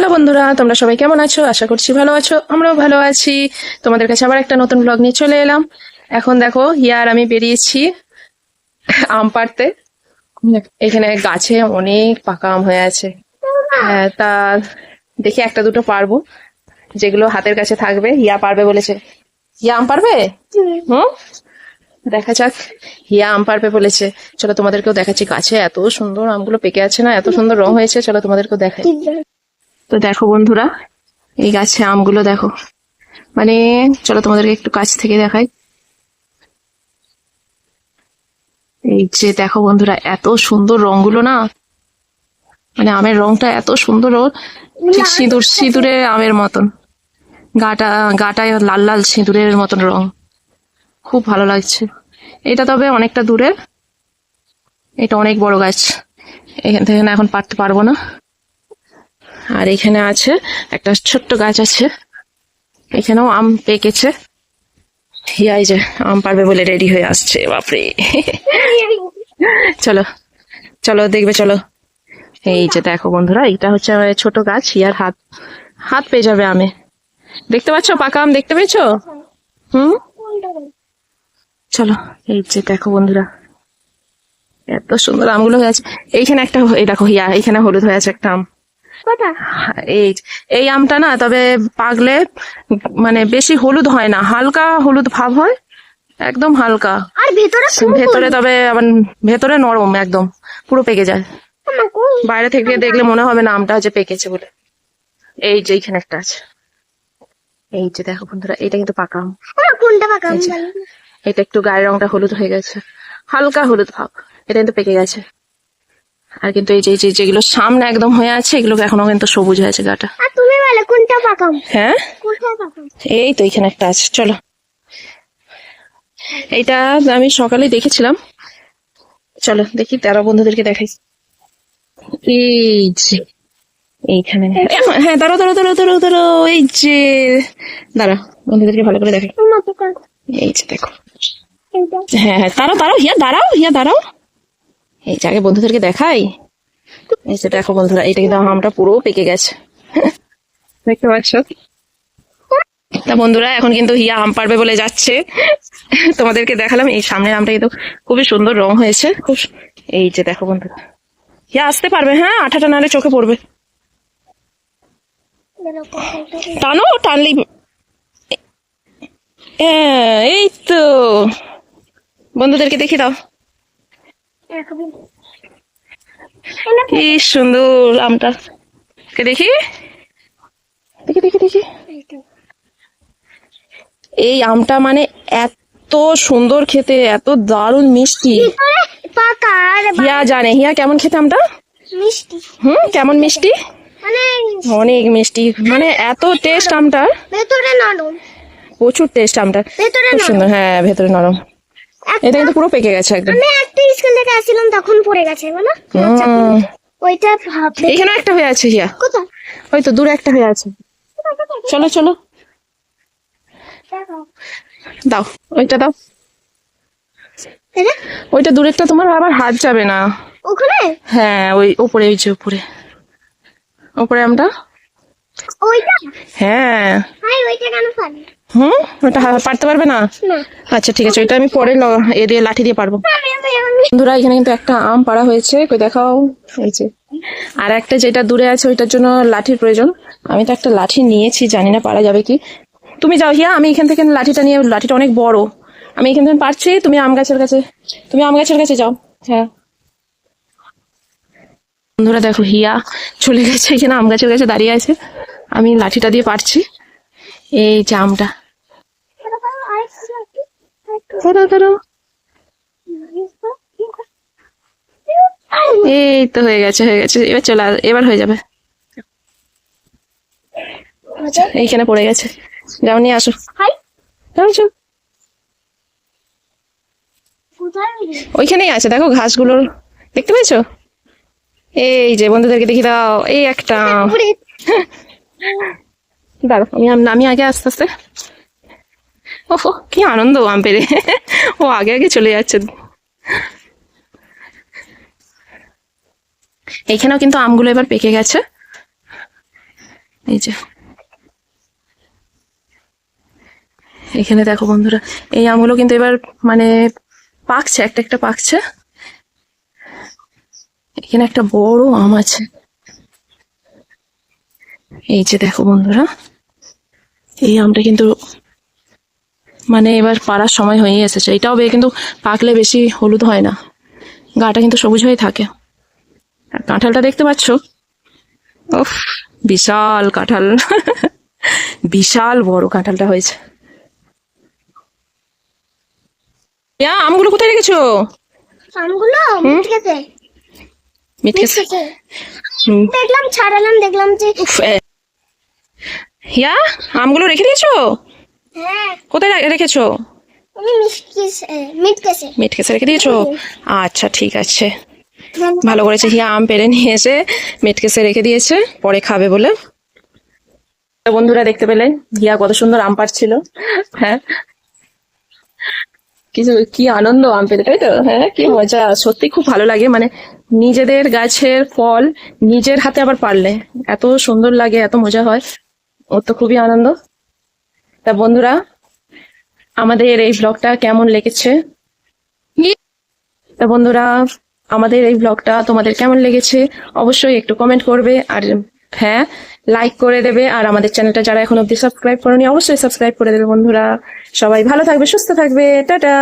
Hello বন্ধুরা তোমরা সবাই কেমন আছো? আশা করছি ভালো আছো আমরাও ভালো আছি। তোমাদের কাছে আবার একটা নতুন ব্লগ নিয়ে চলে এলাম। এখন দেখো আর আমি বেরিয়েছি আম পাড়তে। এখানে গাছে অনেক পাকা আম হয়ে আছে। হ্যাঁ, তা দেখি একটা দুটো পারব যেগুলো হাতের কাছে থাকবে হিয়া পারবে বলেছে। ইয়া আম পারবে? হুম? দেখা যাক হিয়া আম পারবে বলেছে। চলো তোমাদেরকেও দেখাচ্ছি গাছে এত সুন্দর আমগুলো পেকে আছে না এত সুন্দর রং হয়েছে চলো তোমাদেরকেও দেখাই। তো দেখো বন্ধুরা, এই গাছে আমগুলো দেখো। মানে চলো তোমাদেরকে একটু কাছ থেকে দেখাই। এই যে দেখো বন্ধুরা, এত সুন্দর রংগুলো না? মানে আমের রংটা এত সুন্দর ঠিক সিঁদুর, সিঁদুরে আমের মতন। গাটা, গাটায় লাল লাল সিঁদুরের মতন রং। খুব ভালো লাগছে। এটা তবে অনেকটা দূরে। এটা অনেক বড় গাছ। এখান থেকে এখন পারতে পারব না। আর এখানে আছে একটা ছোট্ট গাছ আছে। এখানেও আম পেকেছে। হিয়াই যে আম পারবে বলে রেডি হয়ে আসছে, বাপরে। চলো চলো, দেখবে, চলো। এই যে দেখো বন্ধুরা, এটা হচ্ছে ছোট গাছ হিয়ার হাত হাত পেয়ে যাবে আমে। দেখতে পাচ্ছ পাকা আম দেখতে পেয়েছ? হুম? চলো, এই যে দেখো বন্ধুরা, এত সুন্দর আমগুলো হয়ে আছে। এইখানে একটা, এই দেখো হিয়া এইখানে হলুদ হয়ে আছে একটা আম। এই এই আমটা না তবে পাকলে মানে বেশি হলুদ হয় না। হালকা হলুদ ভাব হয় একদম হালকা। আর ভেতরে ভেতরে তবে আবার ভেতরে নরম একদম। পুরো পেকে যায়। বাইরে থেকে দেখলে মনে হবে না আমটা যে পেকেছে বলে। এই যে এইখানে একটা আছে। এই যে দেখো বন্ধুরা এটা কিন্তু পাকা আম। কোনটা পাকা এটা একটু গায়ের রংটা হলুদ হয়ে গেছে। হালকা হলুদ ভাব। এটা কিন্তু পেকে গেছে। আর কিন্তু এই যে যেগুলো সামনে একদম হয়ে আছে এগুলো এখনও কিন্তু সবুজ হয়েছে গাটা। তুমি বলে কোনটা পাকা হ্যাঁ? এই তো এখানে একটা আছে চলো। এইটা আমি সকালে দেখেছিলাম। চলো দেখি তারা বন্ধুদেরকে দেখাই। এই যে এইখানে। হ্যাঁ দাঁড়াও দাঁড়াও দাঁড়াও দাঁড়াও এই যে। দাঁড়া বন্ধুদেরকে ভালো করে দেখাই। এই যে দেখো। হ্যাঁ হ্যাঁ দাঁড়াও দাঁড়াও হিয়া দাঁড়াও হিয়া দাঁড়াও। এই যে আগে বন্ধুদেরকে দেখাই? এই যে দেখো বন্ধুরা এটা কিন্তু আমটা পুরো পেকে গেছে। দেখতে পাচ্ছ? তা বন্ধুরা এখন কিন্তু হিয়া আম পারবে বলে যাচ্ছে। তোমাদেরকে দেখালাম এই সামনের আমটা কিন্তু খুবই সুন্দর রং হয়েছে। খুব এই যে দেখো বন্ধুরা। হিয়া আসতে পারবে হ্যাঁ? আঠাটা নালে চোখে পড়বে। টানো টানলেই হ্যাঁ, এই তো। বন্ধুদেরকে দেখে দাও। কি সুন্দর আমটা। কে দেখি? দেখি দেখি দেখি। এই আমটা মানে এত সুন্দর খেতে এত দারুণ মিষ্টি। হিয়া জানে হিয়া কেমন খেতে আমটা? মিষ্টি। হুম কেমন মিষ্টি? মানে অনেক মিষ্টি। মানে এত টেস্ট আমটার। ভেতরে নরম। প্রচুর টেস্ট আমটার। ভেতরে খুব সুন্দর হ্যাঁ ভেতরে নরম। এটা কিন্তু পুরো পেকে গেছে একদম। আমি একটা স্কুল থেকে আসছিলাম তখন পড়ে গেছে বলো হুম, ওইটা এইখানেও একটা হয়ে আছে হিয়া। কোথায়? ওই তো দূরে একটা হয়ে আছে। চলো চলো। দাও ওইটা দাও? ওইটা দূরেরটা তোমার আবার হাত যাবে না। ওখানে? হ্যাঁ ওই উপরে ওই যে উপরে উপরে ওইটা হ্যাঁ। হুম? ওটা পারতে পারবে না? আচ্ছা ঠিক আছে ওইটা আমি পরে এ দিয়ে লাঠি দিয়ে পারব। বন্ধুরা এখানে কিন্তু একটা আম পাড়া হয়েছে। কই দেখাও। এই যে। আর একটা যেটা দূরে আছে ওইটার জন্য লাঠির প্রয়োজন। আমি তো একটা লাঠি নিয়েছি জানি না পারা যাবে কি। তুমি যাও হিয়া আমি এখান থেকে লাঠিটা নিয়ে লাঠিটা অনেক বড়। আমি এখান থেকে পারছি তুমি আম গাছের কাছে তুমি আম গাছের কাছে যাও। হ্যাঁ। বন্ধুরা দেখো হিয়া চলে গেছে এখানে আম গাছের কাছে দাঁড়িয়ে আছে। আমি লাঠিটা দিয়ে পারছি। এই যে আমটা। এই তো হয়ে গেছে হয়ে গেছে। এবার চলে এবার হয়ে যাবে। আচ্ছা, এইখানে পড়ে গেছে। যাও নিয়ে আসো। কোথায় ওইখানেই আছে দেখো ঘাসগুলোর। দেখতে পেয়েছ? এই যে বন্ধুদেরকে দেখি দাও। এই একটা দাঁড়ো আমি আমি আগে আস্তে আস্তে। ওহো, কি আনন্দ আম ও আগে আগে চলে যাচ্ছে। এইখানেও কিন্তু আমগুলো এবার পেকে গেছে। এই যে। এখানে দেখো বন্ধুরা, এই আমগুলো কিন্তু এবার মানে পাকছে, একটা একটা পাকছে। এখানে একটা বড় আম আছে। এই যে দেখো বন্ধুরা এই আমটা কিন্তু মানে এবার পাড়ার সময় হয়ে এসেছে। এটাও কিন্তু পাকলে বেশি হলুদ হয় না। গাটা কিন্তু সবুজ হয়ে থাকে। আর কাঁঠালটা দেখতে পাচ্ছ? উফ বিশাল কাঁঠাল। বিশাল বড় কাঁঠালটা হয়েছে। ইয়া, আমগুলো কোথায় রেখেছো? আমগুলো। দেখলাম ছাড়ালাম দেখলাম যে হিয়া আমগুলো রেখে দিয়েছ? হ্যাঁ। কোথায় রেখেছো? মিট কেসে রেখে দিয়েছ? আচ্ছা ঠিক আছে। ভালো করেছে হিয়া আম পেরে নিয়ে এসে মিট কেসে রেখে দিয়েছে পরে খাবে বলে। বন্ধুরা দেখতে পেলে? হিয়া কত সুন্দর আম পাড়ছিল। হ্যাঁ। কিছু কি আনন্দ আম পেতে তাই তো? হ্যাঁ কি মজা। সত্যি খুব ভালো লাগে। মানে নিজেদের গাছের ফল নিজের হাতে আবার পারলে এত সুন্দর লাগে এত মজা হয়। ওর তো খুবই আনন্দ। তা বন্ধুরা, আমাদের এই ব্লগটা কেমন লেগেছে? তা বন্ধুরা, আমাদের এই ব্লগটা তোমাদের কেমন লেগেছে? অবশ্যই একটু কমেন্ট করবে আর হ্যাঁ লাইক করে দেবে। আর আমাদের চ্যানেলটা যারা এখন অব্দি সাবস্ক্রাইব করনি, অবশ্যই সাবস্ক্রাইব করে দেবে বন্ধুরা। সবাই ভালো থাকবে, সুস্থ থাকবে। টাটা!